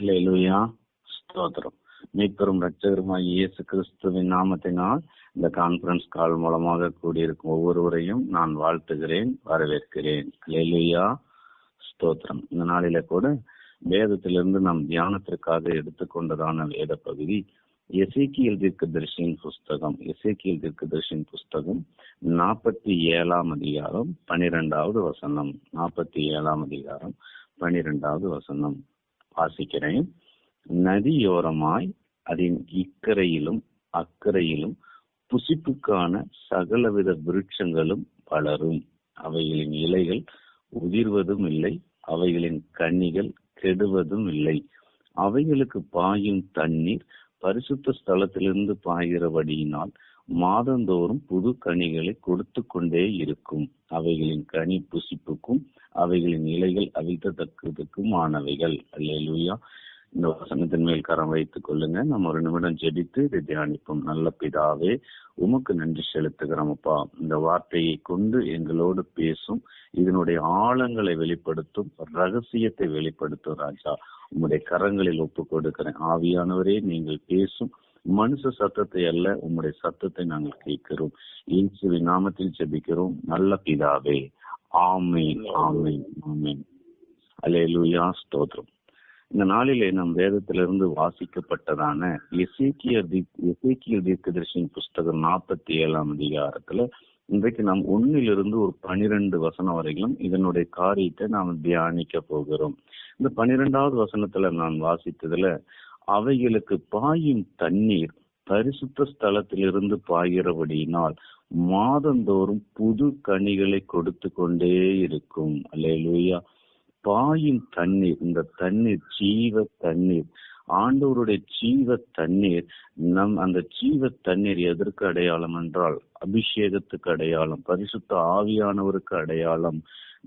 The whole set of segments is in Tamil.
லெலுயா ஸ்தோத்திரம். மீட்பெரும் ரட்சகருமாய் இயேசு கிறிஸ்துவின் நாமத்தினால் இந்த கான்பரன்ஸ் கால் மூலமாக கூடியிருக்கும் ஒவ்வொருவரையும் நான் வாழ்த்துகிறேன் வரவேற்கிறேன். லெலுயா ஸ்தோத்திரம். இந்த நாளில கூட வேதத்திலிருந்து நாம் தியானத்திற்காக எடுத்துக்கொண்டதான வேத பகுதி எசேக்கியல் தீர்க்கதரிசியின் புஸ்தகம். எசேக்கியல் தீர்க்கதரிசியின் புஸ்தகம் நாற்பத்தி ஏழாம் அதிகாரம் பனிரெண்டாவது வசனம். நாற்பத்தி ஏழாம் அதிகாரம் பனிரெண்டாவது வசனம். வாசிக்கிறேன். நதியோரமாய் அதன் இக்கரையிலும் அக்கறையிலும் புசிப்புக்கான சகலவித விருட்சங்களும் வளரும். அவைகளின் இலைகள் உதிர்வதும் இல்லை அவைகளின் கன்னிகள் கெடுவதும் இல்லை. அவைகளுக்கு பாயும் தண்ணீர் பரிசுத்த ஸ்தலத்திலிருந்து பாய்கிறபடியினால் மாதந்தோறும் புது கனிகளை கொடுத்து கொண்டே இருக்கும். அவைகளின் கனி புசிப்புக்கும் அவைகளின் இலைகள் அவிழ்த்தத்தக்கதுக்கும் ஆனவைகள் அல்லேலூயா. இந்த வசனத்தின் மேல் கரம் வைத்துக் கொள்ளுங்க. நம்ம ஒரு நிமிடம் ஜெபித்து இதை தியானிப்போம். நல்ல பிதாவே உமக்கு நன்றி செலுத்துகிறோம் அப்பா. இந்த வார்த்தையை கொண்டு எங்களோடு பேசும். இதனுடைய ஆழங்களை வெளிப்படுத்தும். ரகசியத்தை வெளிப்படுத்தும் ராஜா. உம்முடைய கரங்களில் ஒப்பு கொடுக்கிறேன். ஆவியானவரே நீங்கள் பேசும். மனுஷ சத்தத்தை அல்ல உம்முடைய சத்தத்தை நாங்கள் கேட்கிறோம். இயேசுவின் நாமத்தில் ஜெபிக்கிறோம். நல்ல பிதாவே ஆமீன் ஆமீன் ஆமீன். அலேலுயா ஸ்தோத்ரம் இந்த நாளிலே நம் வேதத்திலிருந்து வாசிக்கப்பட்டதான எசேக்கிய எசேக்கியல் தீர்க்கதரிசியின் புஸ்தகம் நாற்பத்தி ஏழாம் அதிகாரத்துல இன்றைக்கு நாம் ஒன்னிலிருந்து ஒரு பனிரெண்டு வசனம் வரைக்கும் இதனுடைய காரியத்தை நாம் தியானிக்க போகிறோம். இந்த பனிரெண்டாவது வசனத்துல நான் வாசித்ததுல அவைகளுக்கு பாயும் தண்ணீர் பரிசுத்த ஸ்தலத்திலிருந்து பாயிறபடியினால் மாதந்தோறும் புது கனிகளை கொடுத்து கொண்டே இருக்கும். அல்லேலூயா. பாயும் தண்ணீர் இந்த தண்ணீர் ஜீவ தண்ணீர் ஆண்டவருடைய ஜீவ தண்ணீர் நம் அந்த ஜீவ தண்ணீர் எதற்கு அடையாளம் என்றால் அபிஷேகத்துக்கு அடையாளம் பரிசுத்த ஆவியானவருக்கு அடையாளம்.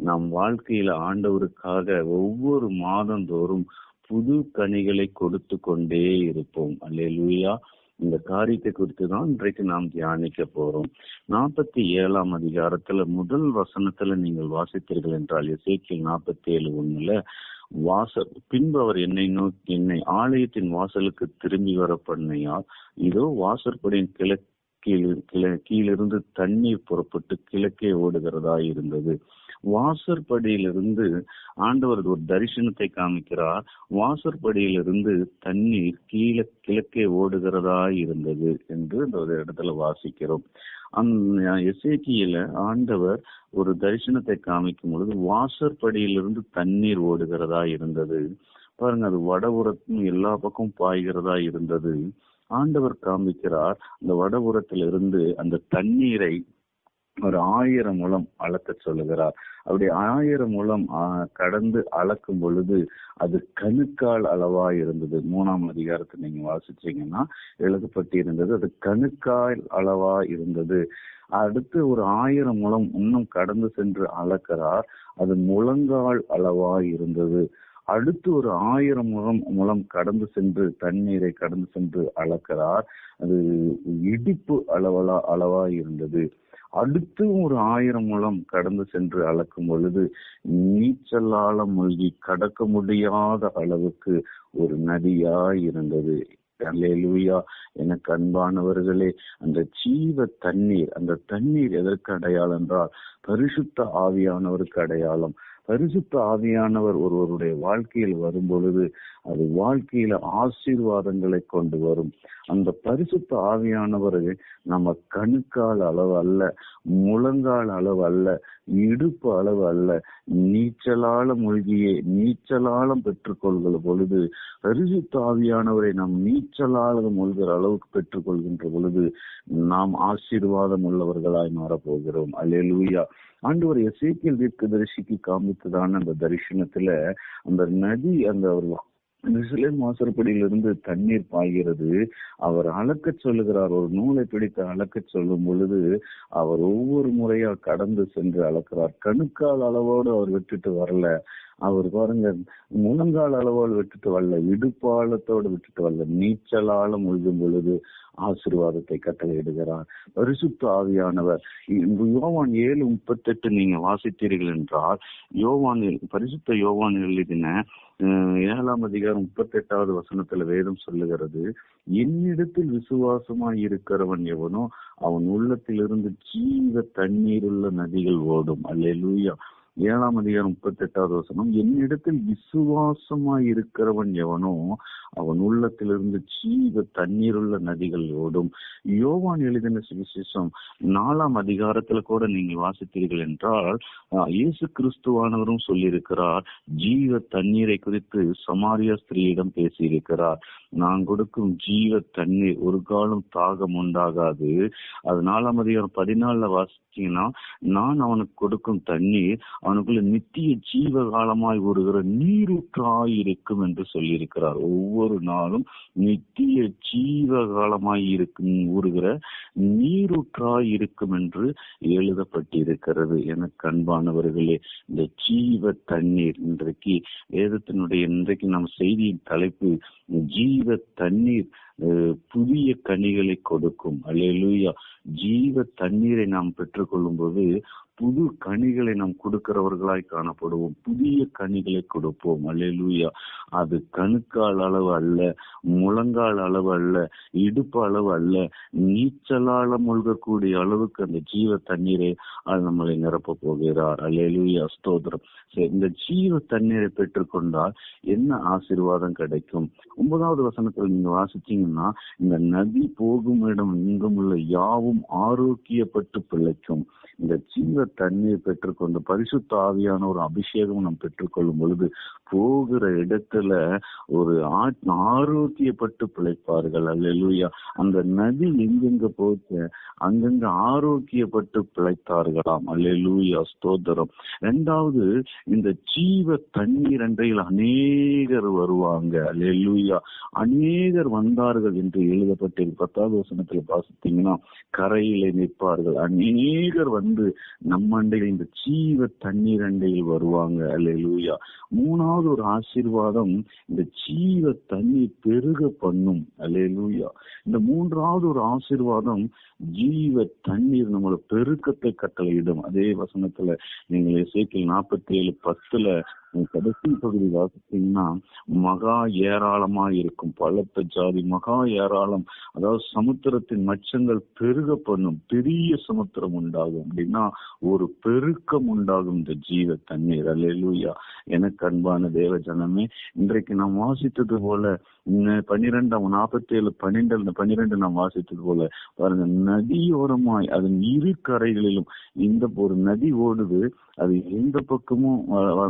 நம் வாழ்க்கையில ஆண்டவருக்காக ஒவ்வொரு மாதந்தோறும் புது கனிகளை கொடுத்து கொண்டே இருப்போம். அல்லேலூயா. இந்த காரியத்தை குறித்து தான் இன்றைக்கு நாம் தியானிக்க போறோம். நாற்பத்தி ஏழாம் அதிகாரத்துல முதல் வசனத்துல நீங்கள் வாசித்தீர்கள் என்றால் இசைக்கில் நாற்பத்தி ஏழு ஒண்ணுல வாச பின்பு அவர் என்னை நோக்கி என்னை ஆலயத்தின் வாசலுக்கு திரும்பி வர பண்ணையால் இதோ வாசற்படியின் கிழக்கில் கீழிருந்து தண்ணீர் புறப்பட்டு கிழக்கே ஓடுகிறதா இருந்தது வாசற்படியிலிருந்து ஆண்டவர் ஒரு தரிசனத்தை காமிக்கிறார். வாசற்படியிலிருந்து தண்ணீர் கீழே கிழக்கே ஓடுகிறதா இருந்தது என்று இந்த ஒரு இடத்துல வாசிக்கிறோம். அந் எசேக்கியில ஆண்டவர் ஒரு தரிசனத்தை காமிக்கும் பொழுது வாசற்படியிலிருந்து தண்ணீர் ஓடுகிறதா இருந்தது. பாருங்க அது வடபுறத்தும் எல்லா பக்கம் பாய்கிறதா இருந்தது. ஆண்டவர் காமிக்கிறார் அந்த வடபுறத்திலிருந்து அந்த தண்ணீரை ஒரு ஆயிரம் முழம் அளக்க சொல்லுகிறார். அப்படி ஆயிரம் முழம் கடந்து அளக்கும் பொழுது அது கணுக்கால் அளவா இருந்தது. மூணாம் அதிகாரத்தை நீங்க வாசிச்சீங்கன்னா எழுதப்பட்டு இருந்தது அது கணுக்கால் அளவா இருந்தது. அடுத்து ஒரு ஆயிரம் முழம் இன்னும் கடந்து சென்று அளக்கிறார். அது முழங்கால் அளவா இருந்தது. அடுத்து ஒரு ஆயிரம் முழம் முழம் கடந்து சென்று தண்ணீரை கடந்து சென்று அளக்கிறார். அது இடிப்பு அளவலா அளவா இருந்தது. அடுத்து ஒரு ஆயிரம் முழம் கடந்து சென்று அளக்கும் பொழுது நீச்சலால மூழ்கி கடக்க முடியாத அளவுக்கு ஒரு நதியா இருந்தது. அல்லேலூயா. எனக்கு அன்பானவர்களே அந்த ஜீவ தண்ணீர் அந்த தண்ணீர் எதற்கு அடையாளம் என்றால் பரிசுத்த ஆவியானவருக்கு அடையாளம். பரிசுத்த ஆவியானவர் ஒருவருடைய வாழ்க்கையில் வரும் பொழுது அது வாழ்க்கையில ஆசீர்வாதங்களை கொண்டு வரும். அந்த பரிசுத்த ஆவியானவர் நம்ம கணுக்கால் அளவு அல்ல முழங்கால் அளவு அல்ல இடுப்பு அளவு அல்ல நீச்சலால மூழ்கியே நீச்சலாலம் பெற்றுக்கொள்கிற பொழுது பரிசுத்த ஆவியானவரை நாம் நீச்சலால மூழ்கிற அளவுக்கு பெற்றுக்கொள்கின்ற பொழுது நாம் ஆசீர்வாதம் உள்ளவர்களாய் மாறப்போகிறோம். அல்லேலூயா. ஆண்டவர் எசேக்கியல் தீர்க்க தரிசிக்கு காமித்ததான அந்த தரிசனத்துல அந்த நதி அந்த ஒரு இஸ்லேம் வாசற்படியிலிருந்து தண்ணீர் பாய்கிறது. அவர் அளக்க சொல்லுகிறார். ஒரு நூலை பிடித்து அளக்க சொல்லும் பொழுது அவர் ஒவ்வொரு முறையா கடந்து சென்று அளக்கிறார் கணுக்கால் அளவோடு அவர் விட்டுட்டு வரல. அவர் பாருங்க முழங்கால் அளவோடு விட்டுட்டு வரல. இடுப்பாளத்தோடு விட்டுட்டு வரல. நீச்சலால முழுகும் பொழுது ஆசீர்வாதத்தை கட்டளையிடுகிறார் பரிசுத்த ஆவியானவர் யோவான் ஏழு முப்பத்தெட்டு நீங்க வாசித்தீர்கள் என்றால் யோவான் பரிசுத்த யோவான் எழுதின ஏழாம் அதிகாரம் முப்பத்தி எட்டாவது வசனத்துல வேதம் சொல்லுகிறது என்னிடத்தில் விசுவாசமாய் இருக்கிறவன் எவனோ அவன் உள்ளத்திலிருந்து ஜீவ தண்ணீருள்ள நதிகள் ஓடும். அல்லேலூயா. ஏழாம் அதிகாரம் முப்பத்தி எட்டாவது வசனம் என்னிடத்தில் விசுவாசமா இருக்கிறவன் எவனோ அவன் உள்ளத்திலிருந்து ஜீவ தண்ணீருள்ள நதிகள் ஓடும் யோவான் எழுதின சுவிசேஷம் நாலாம் அதிகாரத்துல கூட நீங்கள் வாசித்தீர்கள் என்றால் இயேசு கிறிஸ்துவானவரும் சொல்லியிருக்கிறார் ஜீவ தண்ணீரை குறித்து சமாரியா ஸ்திரீயிடம் பேசியிருக்கிறார். நான் கொடுக்கும் ஜீவ தண்ணீர் ஒரு காலம் தாகம் உண்டாகாது. அது நாலாம் அதிகாரம் பதினாலுல வாசிச்சீங்கன்னா நான் அவனுக்கு கொடுக்கும் தண்ணீர் அவனுக்குள்ள நித்திய ஜீவ காலமாய் ஒருகிற நீரூற்றாய் இருக்கும் என்று சொல்லியிருக்கிறார். ஒவ்வொரு நாளும் நித்திய ஜீவ காலமாய் இருக்கும் ஊறுகிற நீரூற்றாய் இருக்கும் என்று எழுதப்பட்டிருக்கிறது. எனக்கு அன்பானவர்களே இந்த ஜீவ தண்ணீர் இன்றைக்கு வேதத்தினுடைய இன்றைக்கு நம் செய்தியின் தலைப்பு ஜீவ தண்ணீர் புதிய கனிகளை கொடுக்கும். அல்லேலூயா. ஜீவ தண்ணீரை நாம் பெற்றுக்கொள்ளும் போது புது கனிகளை நாம் கொடுக்கிறவர்களாய் காணப்படுவோம். புதிய கனிகளை கொடுப்போம். அல்லேலூயா. அது கணுக்கால் அளவு அல்ல முழங்கால் அளவு அல்ல இடுப்பு அளவு அல்ல நீச்சலால மூழ்கக்கூடிய அளவுக்கு அந்த ஜீவ தண்ணீரை அது நம்மளை நிரப்ப போகிறார். அல்லேலூயா. ஸ்தோத்திரம். சரி, இந்த ஜீவ தண்ணீரை பெற்றுக்கொண்டால் என்ன ஆசீர்வாதம் கிடைக்கும்? ஒன்பதாவது வசனத்தில் நீங்க வாசிச்சீங்கன்னா இந்த நதி போகும் இடம் இங்கும் உள்ள யாவும் ஆரோக்கியப்பட்டு பிழைக்கும். இந்த ஜீவ தண்ணீர் பெற்றுக்கொண்டு பரிசுத்த ஆவியான ஒரு அபிஷேகம் நாம் பெற்றுக்கொள்ளும் பொழுது போகிற இடத்துல ஒரு ஆரோக்கியப்பட்டு பிழைப்பார்கள். அல்லேலூயா. அந்த நதி எங்கெங்க போச்சு? அங்கங்க ஆரோக்கியப்பட்டு பிழைத்தார்களாம். அல்லூயா ஸ்தோத்திரம். ரெண்டாவது இந்த ஜீவ தண்ணீர் அன்றையில் அநேகர் வருவாங்க. அல்லூயா அநேகர் வந்தார்கள் என்று எழுதப்பட்டிருக்கு. பத்தாவது வசனத்தில் வாசித்தீங்கன்னா கரையிலே நிற்பார்கள். அநேகர் வந்து நம்ம அண்டையில் இந்த ஜீவ தண்ணீர் அண்டையில் வருவாங்க. அல்லேலூயா. மூணாவது ஒரு ஆசீர்வாதம் இந்த ஜீவ தண்ணீர் பெருக பண்ணும். அல்லேலூயா. இந்த மூன்றாவது ஒரு ஆசீர்வாதம் ஜீவ தண்ணீர் நம்மளோட பெருக்கத்தை கட்டளையிடும். அதே வசனத்துல நீங்கள் இசைக்கில் நாற்பத்தி ஏழு பத்துல கடைசி பகுதி வாசித்தீங்கன்னா மகா ஏராளமா இருக்கும். பலத்த ஜாதி மகா ஏராளம். அதாவது சமுத்திரத்தின் மச்சங்கள் பெருக பண்ணும் பெரிய சமுத்திரம் உண்டாகும். அப்படின்னா ஒரு பெருக்கம் உண்டாகும் இந்த ஜீவ தண்ணீர். அல்லேலூயா. எனக்கு அன்பான தேவ ஜனமே இன்றைக்கு நாம் வாசித்தது போல பன்னிரெண்டாம் நாற்பத்தி ஏழு பன்னிரெண்டு பன்னிரெண்டு நாம் வாசித்தது போல பாருங்க நதியோரமாய் அதன் இரு கரைகளிலும் இந்த ஒரு நதி ஓடுது அது எந்த பக்கமும்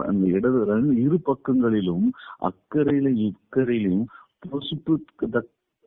அந்த இடது ரெண்டு- இரு பக்கங்களிலும் அக்கறையில இக்கரையிலும் பொசுப்பு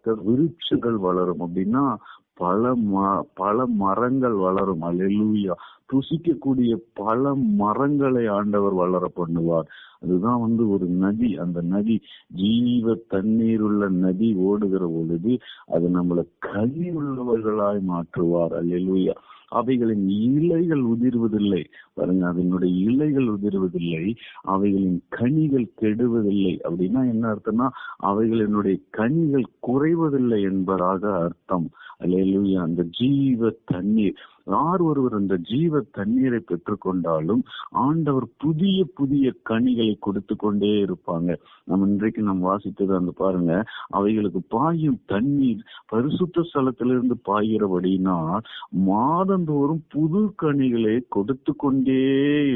கர்த்தர் விருட்சங்கள் வளரும் அப்படின்னா பல ம- பல மரங்கள் வளரும். அல்லேலூயா புசிக்கக்கூடிய பல மரங்களை ஆண்டவர் வளர பண்ணுவார். அதுதான் வந்து ஒரு நதி. அந்த நதி ஜீவ தண்ணீர் உள்ள நதி ஓடுகிற பொழுது அது நம்மளை கனி உள்ளவர்களாய் மாற்றுவார். அல்லேலூயா அவைகளின் இலைகள் உதிர்வதில்லை. பாருங்க அதனுடைய இலைகள் உதிர்வதில்லை. அவைகளின் கனிகள் கெடுவதில்லை. அப்படின்னா என்ன அர்த்தம்னா அவைகளினுடைய கனிகள் குறைவதில்லை என்பதாக அர்த்தம். அலையிலுயா அந்த ஜீவ தண்ணீர். யார் ஒருவர் அந்த ஜீவ தண்ணீரை பெற்றுக்கொண்டாலும் ஆண்டவர் புதிய புதிய கனிகளை கொடுத்து கொண்டே இருப்பாங்க. நம்ம இன்றைக்கு நாம் வாசித்தது அந்த பாருங்க. அவைகளுக்கு பாயும் தண்ணீர் பரிசுத்த ஸ்தலத்திலிருந்து பாய்கிறபடினா மாதந்தோறும் புது கனிகளை கொடுத்து கொண்டே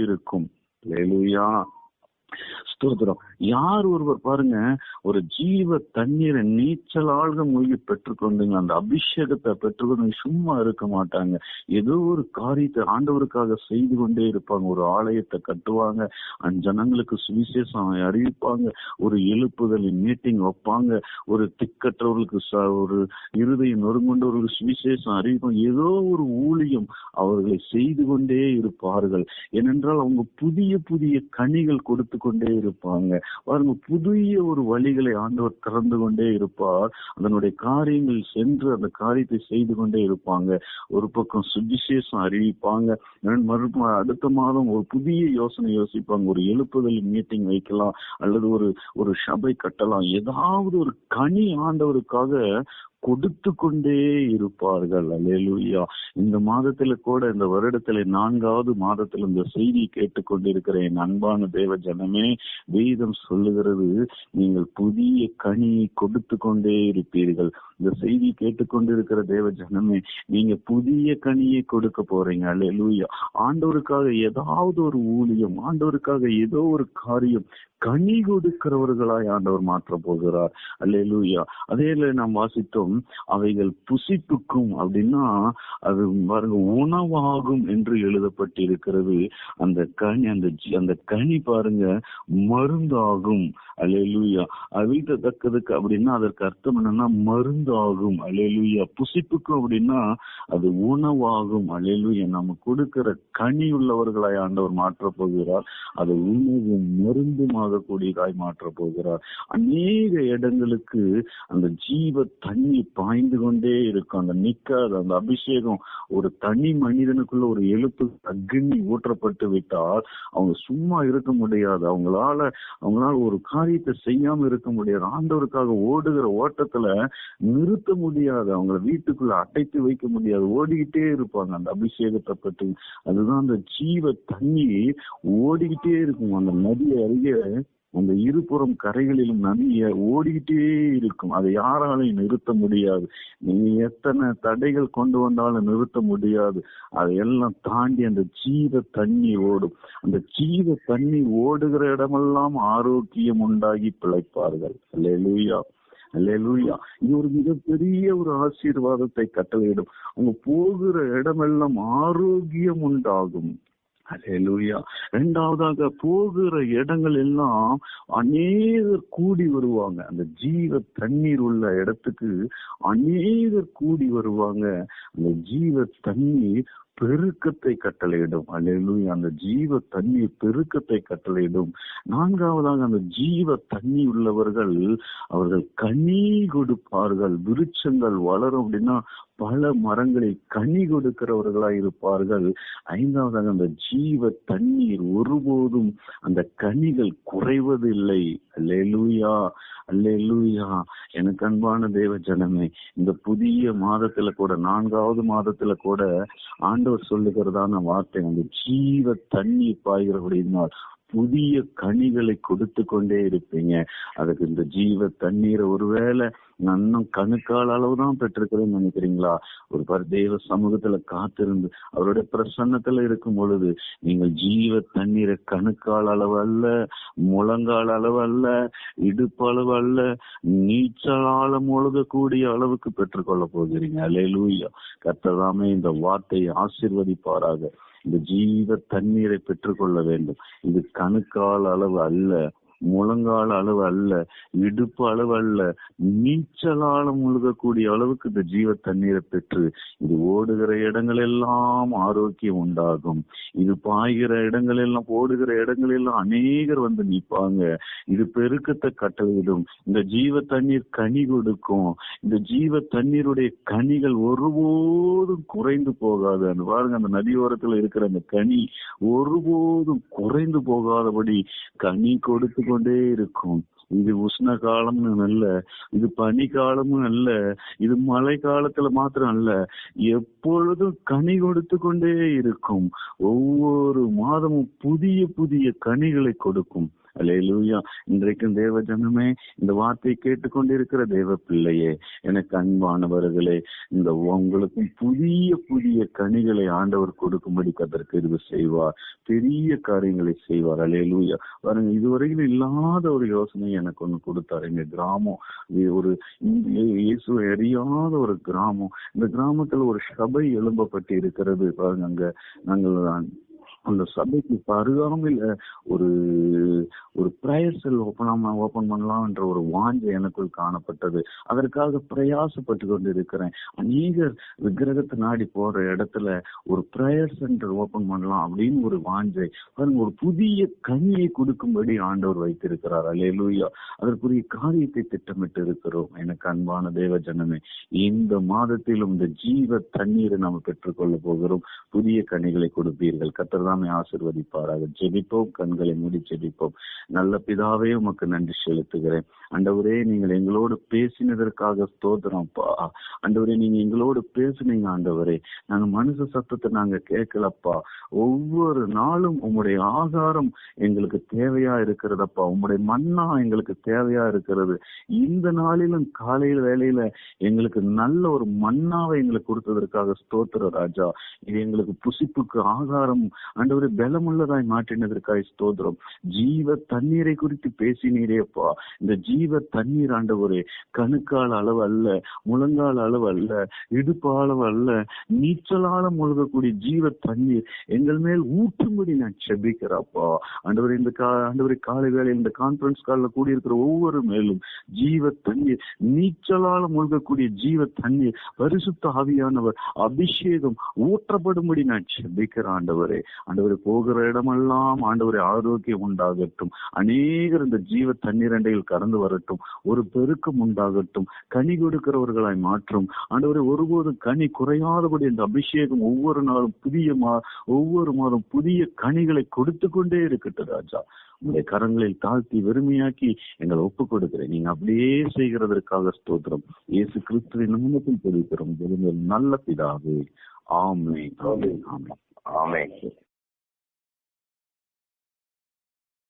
இருக்கும். லேலுயா ஸ்தோத்திரம். யார் ஒருவர் பாருங்க ஒரு ஜீவ தண்ணீரை நீச்சல் ஆழ்க மூழ்கி பெற்றுக்கொண்டுங்க அந்த அபிஷேகத்தை பெற்றுக்கொண்டு சும்மா இருக்க மாட்டாங்க. ஏதோ ஒரு காரியத்தை ஆண்டவருக்காக செய்து கொண்டே இருப்பாங்க. ஒரு ஆலயத்தை கட்டுவாங்க ஜனங்களுக்கு சுவிசேஷம் அறிவிப்பாங்க ஒரு எழுப்புதலின் மீட்டிங் வைப்பாங்க ஒரு திக்கற்றவர்களுக்கு ஒரு இருதயம் நொறுங்கொண்டவர்களுக்கு சுவிசேஷம் அறிவிப்பாங்க. ஏதோ ஒரு ஊழியம் அவர்களை செய்து கொண்டே இருப்பார்கள். ஏனென்றால் அவங்க புதிய புதிய கனிகள் கொடுத்து கொண்டே இருப்பாங்க. பாருங்க புதிய ஒரு வழிகளை ஆண்டவர் திறந்து கொண்டே இருப்பார். அதனுடைய காரியங்கள் சென்று அந்த காரியத்தை செய்து கொண்டே இருப்பாங்க. ஒரு பக்கம் சுவிசேஷம் அறிவிப்பாங்க. மறு அடுத்த மாதம் ஒரு புதிய யோசனை யோசிப்பாங்க. ஒரு எழுப்புதல் மீட்டிங் வைக்கலாம். அல்லது ஒரு ஒரு சபை கட்டலாம். ஏதாவது ஒரு கனி ஆண்டவருக்காக கொடுத்து கொண்டே இருப்பார்கள். அலேலுயா இந்த மாதத்துல கூட இந்த வருடத்துல நான்காவது மாதத்துல இந்த செய்தி கேட்டுக்கொண்டிருக்கிற என் அன்பான தேவ ஜனமே வேதம் சொல்லுகிறது நீங்கள் புதிய கனியை கொடுத்து கொண்டே இருப்பீர்கள். இந்த செய்தி கேட்டுக்கொண்டிருக்கிற தேவ ஜனமே நீங்க புதிய கனியை கொடுக்க போறீங்க. அல்லேலூயா. ஆண்டவருக்காக ஏதாவது ஒரு ஊழியம் ஆண்டவருக்காக ஏதோ ஒரு காரியம் கனி கொடுக்கிறவர்களாய் ஆண்டவர் மாற்ற போகிறார். அல்லேலூயா. அதே நாம் வாசித்தோம் அவைகள் புசிப்புக்கும் அப்படின்னா அது பாருங்க உணவாகும் என்று எழுதப்பட்டிருக்கிறது. அந்த கனி அந்த அந்த கனி பாருங்க மருந்தாகும். அல்லேலூயா. அவிழ்த்தத்தக்கதுக்கு அப்படின்னா அதற்கு அர்த்தம் என்னன்னா மருந்து மருந்தாகும் அல்லேலூயா. புசிப்புக்கு அப்படின்னா அது உணவாகும். அல்லேலூயா. நம்ம கொடுக்கிற கனி உள்ளவர்களாய் ஆண்டவர் மாற்றப் போகிறார். அது உணவும் மருந்துமாக கூடியதாய் மாற்றப் போகிறார். அநேக இடங்களுக்கு அந்த ஜீவ தண்ணி பாய்ந்து கொண்டே இருக்கும். அந்த நிக்காது அந்த அபிஷேகம் ஒரு தனி மனிதனுக்குள்ள ஒரு எழுப்பு அக்னி ஊற்றப்பட்டு விட்டால் அவங்க சும்மா இருக்க முடியாது. அவங்களால அவங்களால ஒரு காரியத்தை செய்யாம இருக்க முடியாது. ஆண்டவருக்காக ஓடுகிற ஓட்டத்துல நிறுத்த முடியாது. அவங்கள வீட்டுக்குள்ள அடைத்து வைக்க முடியாது. ஓடிக்கிட்டே இருப்பாங்க அந்த அபிஷேகத்தை பற்றி. அதுதான் அந்த ஜீவ தண்ணி ஓடிக்கிட்டே இருக்கும். அந்த நதி அருகே அந்த இருபுறம் கரைகளிலும் நதிய ஓடிக்கிட்டே இருக்கும். அதை யாராலையும் நிறுத்த முடியாது. நீங்க எத்தனை தடைகள் கொண்டு வந்தாலும் நிறுத்த முடியாது. அதையெல்லாம் தாண்டி அந்த ஜீவ தண்ணி ஓடும். அந்த ஜீவ தண்ணி ஓடுகிற இடமெல்லாம் ஆரோக்கியம் உண்டாகி பிழைப்பார்கள். அல்லேலூயா. அல்லேலூயா. இது ஒரு மிகப்பெரிய ஒரு ஆசீர்வாதத்தை கட்டளையிடும். அவங்க போகிற இடமெல்லாம் ஆரோக்கியம் உண்டாகும். அல்லேலூயா. ரெண்டாவதாக போகிற இடங்கள் எல்லாம் அநேகர் கூடி வருவாங்க. அந்த ஜீவ தண்ணீர் உள்ள இடத்துக்கு அநேகர் கூடி வருவாங்க. அந்த ஜீவ தண்ணீர் பெருக்கத்தை கட்டளையிடும். அல்லேலூயா. அந்த ஜீவ தண்ணீர் பெருக்கத்தை கட்டளையிடும். நான்காவதாக அந்த ஜீவ தண்ணி உள்ளவர்கள் அவர்கள் கனி கொடுப்பார்கள். விருட்சங்கள் வளரும் அப்படின்னா பல மரங்களில் கனி கொடுக்கிறவர்களா இருப்பார்கள். ஐந்தாவதாக அந்த ஜீவ தண்ணீர் ஒருபோதும் அந்த கனிகள் குறைவதில்லை. அல்லேலூயா அல்லேலூயா. எனக்கு அன்பான தேவ ஜனமே இந்த புதிய மாதத்துல கூட நான்காவது மாதத்துல கூட ஆண்டவர் சொல்லுகிறதான வார்த்தை அந்த ஜீவ தண்ணீர் பாய்கிறபடினால் புதிய கனிகளை கொடுத்து கொண்டே இருப்பீங்க. அதுக்கு இந்த ஜீவ தண்ணீரை ஒருவேளை இன்னும் கணுக்கால் அளவுதான் பெற்றிருக்கிறேன்னு நினைக்கிறீங்களா? ஒரு பர் தெய்வ சமூகத்துல காத்திருந்து அவருடைய பிரசன்னத்துல இருக்கும் பொழுது நீங்கள் ஜீவ தண்ணீரை கணுக்கால் அளவு அல்ல முழங்கால் அளவு அல்ல இடுப்பு அளவு அல்ல நீச்சலால முழுகக்கூடிய அளவுக்கு பெற்றுக்கொள்ள போகிறீங்க. அலையலூயா கத்ததாமே இந்த வார்த்தையை ஆசிர்வதிப்பாராக. இந்த ஜீவ தண்ணீரை பெற்றுக்கொள்ள வேண்டும். இது கணுக்கால் அளவு அல்ல. முழங்கால அளவு அல்ல இடுப்பு அளவு அல்ல நீச்சலால முழுகக்கூடிய அளவுக்கு இந்த ஜீவ தண்ணீரை பெற்று இது ஓடுகிற இடங்கள் எல்லாம் ஆரோக்கியம் உண்டாகும். இது பாய்கிற இடங்கள் எல்லாம் ஓடுகிற இடங்கள் எல்லாம் அநேகர் வந்து நிற்பாங்க. இது பெருக்கத்தை கட்டளையிடும். இந்த ஜீவ தண்ணீர் கனி கொடுக்கும். இந்த ஜீவ தண்ணீருடைய கனிகள் ஒருபோதும் குறைந்து போகாது. அந்த பாருங்க அந்த நதியோரத்துல இருக்கிற அந்த கனி ஒருபோதும் குறைந்து போகாதபடி கனி கொடுத்து கொண்டே இருக்கும். இது உஷ்ண காலம்னு அல்ல இது பனி காலமும் அல்ல இது மழை காலத்துல மாத்திரம் அல்ல எப்பொழுதும் கனி கொடுத்து கொண்டே இருக்கும். ஒவ்வொரு மாதமும் புதிய புதிய கனிகளை கொடுக்கும். அல்லேலூயா இன்றைக்கும் தேவ ஜனமே இந்த வார்த்தை கேட்டுக்கொண்டிருக்கிற தேவ பிள்ளையே எனக்கு அன்பானவர்களே இந்த உங்களுக்கும் புதிய புதிய கனிகளை ஆண்டவர் கொடுக்கும்படி கதற்கு இது செய்வார். பெரிய காரியங்களை செய்வார். அலையலூயா. பாருங்க இதுவரையில் இல்லாத ஒரு யோசனை எனக்கு ஒன்று கொடுத்தாரு. எங்க கிராமம் இது ஒரு இயேசு அறியாத ஒரு கிராமம். இந்த கிராமத்துல ஒரு சபை எழும்பப்பட்டு இருக்கிறது. பாருங்க அங்க நாங்கள் அந்த சபைக்கு பருகாமல் அருகாமையில் ஒரு ஒரு ப்ரேயர் செல் ஓப்பன் ஓபன் பண்ணலாம் என்ற ஒரு வாஞ்சை எனக்குள் காணப்பட்டது. அதற்காக பிரயாசப்பட்டு கொண்டு இருக்கிறேன் அநேகர் விக்கிரகத்தை நாடி போற இடத்துல ஒரு ப்ரேயர் சென்டர் ஓபன் பண்ணலாம் அப்படின்னு ஒரு வாஞ்சை. ஒரு புதிய கனியை கொடுக்கும்படி ஆண்டவர் வைத்திருக்கிறார். அலேலூயா அதற்குரிய காரியத்தை திட்டமிட்டு இருக்கிறோம். எனக்கு அன்பான தேவ ஜனமே இந்த மாதத்திலும் இந்த ஜீவ தண்ணீரை நாம் பெற்றுக்கொள்ள போகிறோம். புதிய கனிகளை கொடுப்பீர்கள். கத்தர்தான் தாமே ஆசிர்வதிப்பாராக. ஜெபிப்போம். கண்களை மூடி ஜெபிப்போம். நல்ல பிதாவே உமக்கு நன்றி செலுத்துகிறேன். அண்டவரே நீங்கள் எங்களோடு பேசினதற்காக ஸ்தோத்திரம் அண்டவரே நீங்க எங்களோடு பேசுனீங்க ஆண்டவரே. நாங்க மனுஷ சத்தத்தை நாங்க கேட்கலப்பா. ஒவ்வொரு நாளும் உம்முடைய ஆகாரம் எங்களுக்கு தேவையா இருக்கிறதப்பா. உம்முடைய மண்ணா எங்களுக்கு தேவையா இருக்கிறது. இந்த நாளிலும் காலையில வேலையில எங்களுக்கு நல்ல ஒரு மண்ணாவை எங்களுக்கு கொடுத்ததற்காக ஸ்தோத்திர ராஜா. இது எங்களுக்கு புசிப்புக்கு ஆகாரம். அண்டவரே பலமுள்ளதாய் மாற்றினதற்காக ஸ்தோத்திரம். ஜீ ஜீவ தண்ணீரை குறித்து பேசினீரேப்பா. இந்த ஜீவ தண்ணீர் ஆண்டவரே கணுக்கால் அளவு அல்ல முழங்கால் அளவு அல்ல இடுப்பு அளவு அல்ல நீச்சலால முழுகக்கூடிய ஜீவ தண்ணீர் எங்கள் மேல் ஊற்றும்படி நான் செபிக்கிறாப்பா. ஆண்டவர் இந்த கா ஆண்டவரை காலை வேலை இந்த கான்பரன்ஸ் காலில் கூடியிருக்கிற ஒவ்வொரு மேலும் ஜீவ தண்ணீர் நீச்சலால முழுகக்கூடிய ஜீவ தண்ணீர் பரிசுத்த ஆவியானவர் அபிஷேகம் ஊற்றப்படும்படி நான் செபிக்கிற ஆண்டவரே. ஆண்டவரை போகிற இடமெல்லாம் ஆண்டவரை ஆரோக்கியம் வரட்டும் அநேகர் இந்த ஜீவ தண்ணீரண்டையில் கடந்து வரட்டும். ஒரு பெருக்கம் உண்டாகட்டும். கனி கொடுக்கிறவர்களாய் மாற்றும். ஆண்டவரை ஒருபோதும் கனி குறையாதபடி இந்த அபிஷேகம் ஒவ்வொரு நாளும் புதிய மா ஒவ்வொரு மாதம் புதிய கனிகளை கொடுத்து கொண்டே இருக்கட்டும் ராஜா. உங்களுடைய கரங்களில் தாழ்த்தி வெறுமையாக்கி எங்களை ஒப்புக் கொடுக்கிறேன் நீங்க அப்படியே செய்கிறதற்காக ஸ்தோத்திரம். இயேசு கிறிஸ்துவின் நாமத்தில் தெரிவிக்கிறோம் நல்ல பிதாவே. ஆமே ஆமே ஆமே